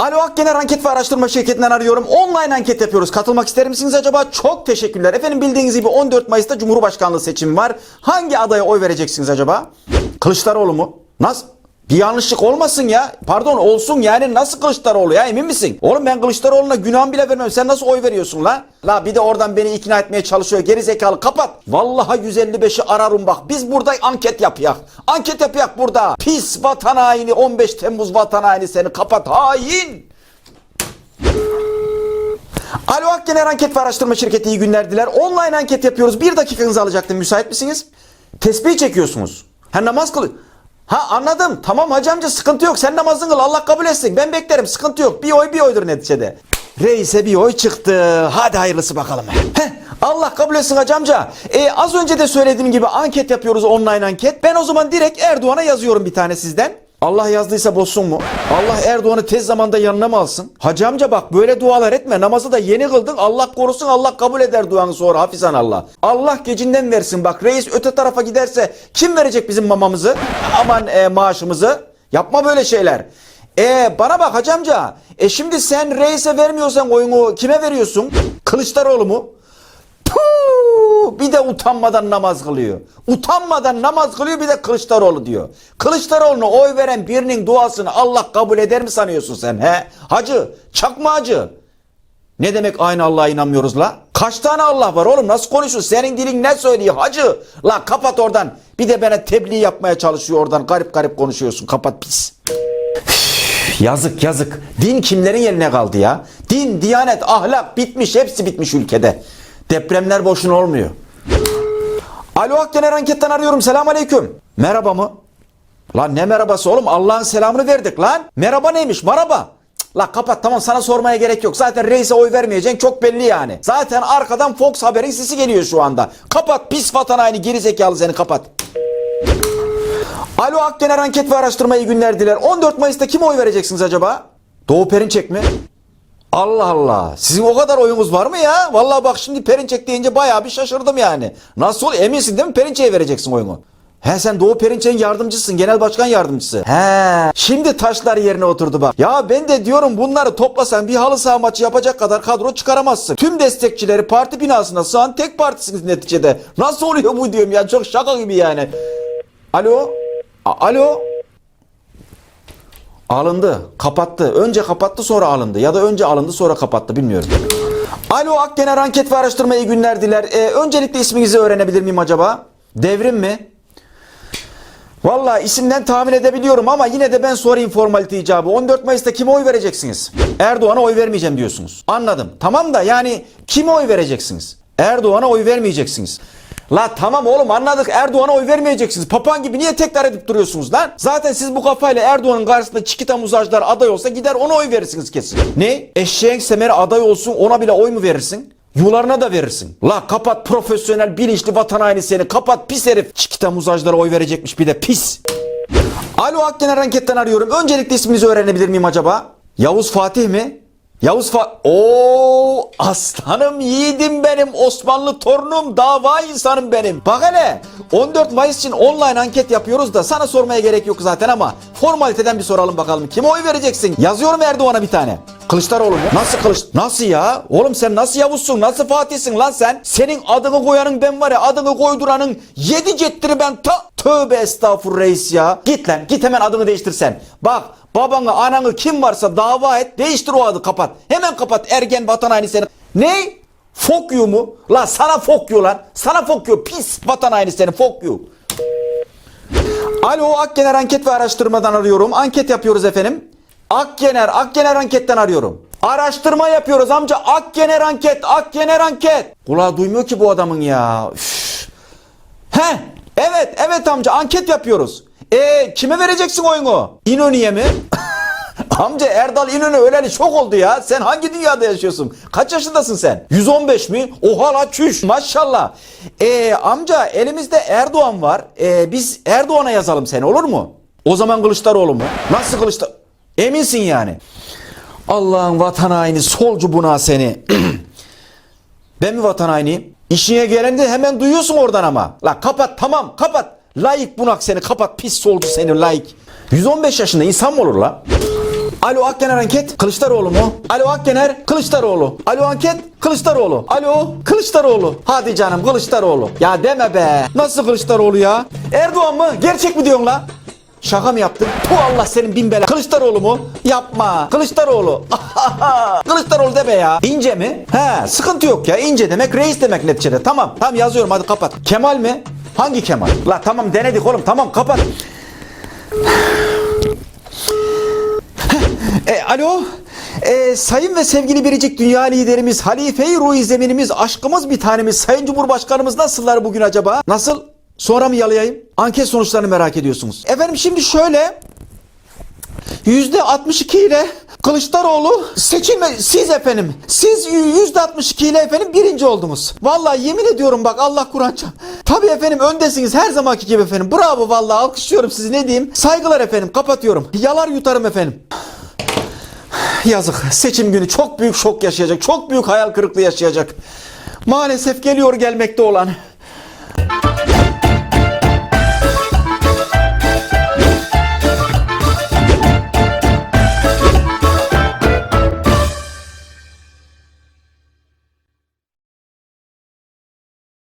Alo Akgener Anket ve Araştırma Şirketi'nden arıyorum. Online anket yapıyoruz. Katılmak ister misiniz acaba? Çok teşekkürler. Efendim bildiğiniz gibi 14 Mayıs'ta Cumhurbaşkanlığı seçimi var. Hangi adaya oy vereceksiniz acaba? Kılıçdaroğlu mu? Nasıl? Bir yanlışlık olmasın ya. Pardon olsun yani nasıl Kılıçdaroğlu ya emin misin? Oğlum ben Kılıçdaroğlu'na günah bile vermem. Sen nasıl oy veriyorsun la? La bir de oradan beni ikna etmeye çalışıyor. Geri zekalı kapat. Vallahi 155'i ararım bak. Biz burada anket yapıyak. Anket yapıyak burada. Pis vatan haini 15 Temmuz vatan haini seni kapat hain. Alo Akgener Anket ve Araştırma Şirketi iyi günler diler. Online anket yapıyoruz. Bir dakikanızı alacaktım. Müsait misiniz? Tesbih çekiyorsunuz. Ha namaz kıl. Ha anladım. Tamam hacı sıkıntı yok. Sen namazını kıl. Allah kabul etsin. Ben beklerim. Sıkıntı yok. Bir oy bir oydur neticede. Reis'e bir oy çıktı. Hadi hayırlısı bakalım. Heh, Allah kabul etsin hacı amca. E, az önce de söylediğim gibi anket yapıyoruz online anket. Ben o zaman direkt Erdoğan'a yazıyorum bir tane sizden. Allah yazdıysa bozsun mu? Allah Erdoğan'ı tez zamanda yanına mı alsın? Hacı amca bak böyle dualar etme. Namazı da yeni kıldın. Allah korusun Allah kabul eder duanı sonra hafizan Allah. Allah gecinden versin bak. Reis öte tarafa giderse kim verecek bizim mamamızı? Aman e, maaşımızı. Yapma böyle şeyler. E bana bak hacı amca. E şimdi sen reise vermiyorsan oyunu kime veriyorsun? Kılıçdaroğlu mu? Puh! Bir de utanmadan namaz kılıyor. Utanmadan namaz kılıyor bir de Kılıçdaroğlu diyor. Kılıçdaroğlu'na oy veren birinin duasını Allah kabul eder mi sanıyorsun sen he? Hacı, çakma hacı. Ne demek aynı Allah'a inanmıyoruz la? Kaç tane Allah var oğlum nasıl konuşuyorsun? Senin dilin ne söylüyor hacı? La kapat oradan. Bir de bana tebliğ yapmaya çalışıyor oradan. Garip garip konuşuyorsun. Kapat pis. Yazık yazık. Din kimlerin eline kaldı ya? Din, diyanet, ahlak bitmiş. Hepsi bitmiş ülkede. Depremler boşuna olmuyor. Alo Akgener Anket'ten arıyorum. Selam aleyküm. Merhaba mı? Lan ne merhabası oğlum? Allah'ın selamını verdik lan. Merhaba neymiş? Merhaba. Cık, La kapat tamam sana sormaya gerek yok. Zaten reise oy vermeyeceksin çok belli yani. Zaten arkadan Fox haberin sesi geliyor şu anda. Kapat pis vatan haini geri zekalı seni kapat. Alo Akgener Anket ve Araştırma iyi günler diler. 14 Mayıs'ta kime oy vereceksiniz acaba? Doğu Perinçek mi? Allah Allah. Sizin o kadar oyunuz var mı ya? Vallahi bak şimdi Perinçek deyince bayağı bir şaşırdım yani. Nasıl? Eminsin değil mi Perinçek'e vereceksin oyunu? He sen Doğu Perinçek'in yardımcısın. Genel başkan yardımcısı. He. Şimdi taşlar yerine oturdu bak. Ya ben de diyorum bunları toplasan bir halı saha maçı yapacak kadar kadro çıkaramazsın. Tüm destekçileri parti binasına sığan tek partisiniz neticede. Nasıl oluyor bu diyorum ya. Çok şaka gibi yani. Alo? A- Alo? Alındı. Kapattı. Önce kapattı sonra alındı. Ya da önce alındı sonra kapattı bilmiyorum. Alo Akgener Anket ve Araştırma iyi günler diler. Ee, öncelikle isminizi öğrenebilir miyim acaba? Devrim mi? Valla isimden tahmin edebiliyorum ama yine de ben sorayım formalite icabı. 14 Mayıs'ta kime oy vereceksiniz? Erdoğan'a oy vermeyeceğim diyorsunuz. Anladım. Tamam da yani kime oy vereceksiniz? Erdoğan'a oy vermeyeceksiniz. La tamam oğlum anladık Erdoğan'a oy vermeyeceksiniz. Papan gibi niye tekrar edip duruyorsunuz lan? Zaten siz bu kafayla Erdoğan'ın karşısında çikita muzajlar aday olsa gider ona oy verirsiniz kesin. Ne? Eşeğin semeri aday olsun ona bile oy mu verirsin? Yularına da verirsin. La kapat profesyonel bilinçli vatan haini seni. Kapat pis herif. Çikita muzajlara oy verecekmiş bir de pis. Alo Akgener Anket'ten arıyorum. Öncelikle isminizi öğrenebilir miyim acaba? Yavuz Fatih mi? Yavuz Fa... Oo aslanım yiğidim benim Osmanlı torunum dava insanım benim. Bak hele 14 Mayıs için online anket yapıyoruz da sana sormaya gerek yok zaten ama formaliteden bir soralım bakalım. Kime oy vereceksin? Yazıyorum Erdoğan'a bir tane. Kılıçdaroğlu mu? Nasıl Kılıç? Nasıl ya? Oğlum sen nasıl Yavuz'sun? Nasıl Fatih'sin lan sen? Senin adını koyanın ben var ya adını koyduranın yedi cettiri ben ta... Tövbe estağfur reis ya. Git lan git hemen adını değiştir sen. Bak babanı ananı kim varsa dava et değiştir o adı kapat. Hemen kapat ergen vatan haini seni. Ne? Fokyu mu? La sana fokyu lan. Sana fokyu pis vatan haini seni fokyu. Alo Akgener Anket ve Araştırmadan arıyorum. Anket yapıyoruz efendim. Akgener, Akgener Anket'ten arıyorum. Araştırma yapıyoruz amca. Akgener Anket, Akgener Anket. Kulağı duymuyor ki bu adamın ya. Üf. He, evet, evet amca anket yapıyoruz. E kime vereceksin oyunu? İnönü'ye mi? Amca Erdal İnönü öleli çok oldu ya. Sen hangi dünyada yaşıyorsun? Kaç yaşındasın sen? 115 mi? Oha la çüş maşallah. Ee, amca elimizde Erdoğan var. Ee, biz Erdoğan'a yazalım seni olur mu? O zaman Kılıçdaroğlu mu? Nasıl Kılıçdaroğlu? Eminsin yani. Allah'ın vatan haini solcu buna seni. ben mi vatan hainiyim? İşine gelende hemen duyuyorsun oradan ama. La kapat tamam kapat. Layık bunak seni kapat pis solcu seni layık. 115 yaşında insan mı olur la? Alo Akgener anket Kılıçdaroğlu mu? Alo Akgener Kılıçdaroğlu. Alo anket Kılıçdaroğlu. Alo Kılıçdaroğlu. Hadi canım Kılıçdaroğlu. Ya deme be. Nasıl Kılıçdaroğlu ya? Erdoğan mı? Gerçek mi diyorsun la? Şaka mı yaptın? Bu Allah senin bin bela. Kılıçdaroğlu mu? Yapma. Kılıçdaroğlu. Kılıçdaroğlu deme ya. İnce mi? He sıkıntı yok ya. İnce demek reis demek neticede. Tamam. Tamam yazıyorum hadi kapat. Kemal mi? Hangi Kemal? La tamam denedik oğlum. Tamam kapat. E, alo. E, sayın ve sevgili biricik dünya liderimiz, halife-i ruh zeminimiz, aşkımız bir tanemiz, sayın cumhurbaşkanımız nasıllar bugün acaba? Nasıl? Sonra mı yalayayım? Anket sonuçlarını merak ediyorsunuz. Efendim şimdi şöyle. Yüzde 62 ile Kılıçdaroğlu seçilme siz efendim. Siz yüzde 62 ile efendim birinci oldunuz. Vallahi yemin ediyorum bak Allah Kur'ança. Tabii efendim öndesiniz her zamanki gibi efendim. Bravo vallahi alkışlıyorum sizi ne diyeyim. Saygılar efendim kapatıyorum. Yalar yutarım efendim. Yazık. Seçim günü çok büyük şok yaşayacak. Çok büyük hayal kırıklığı yaşayacak. Maalesef geliyor gelmekte olan.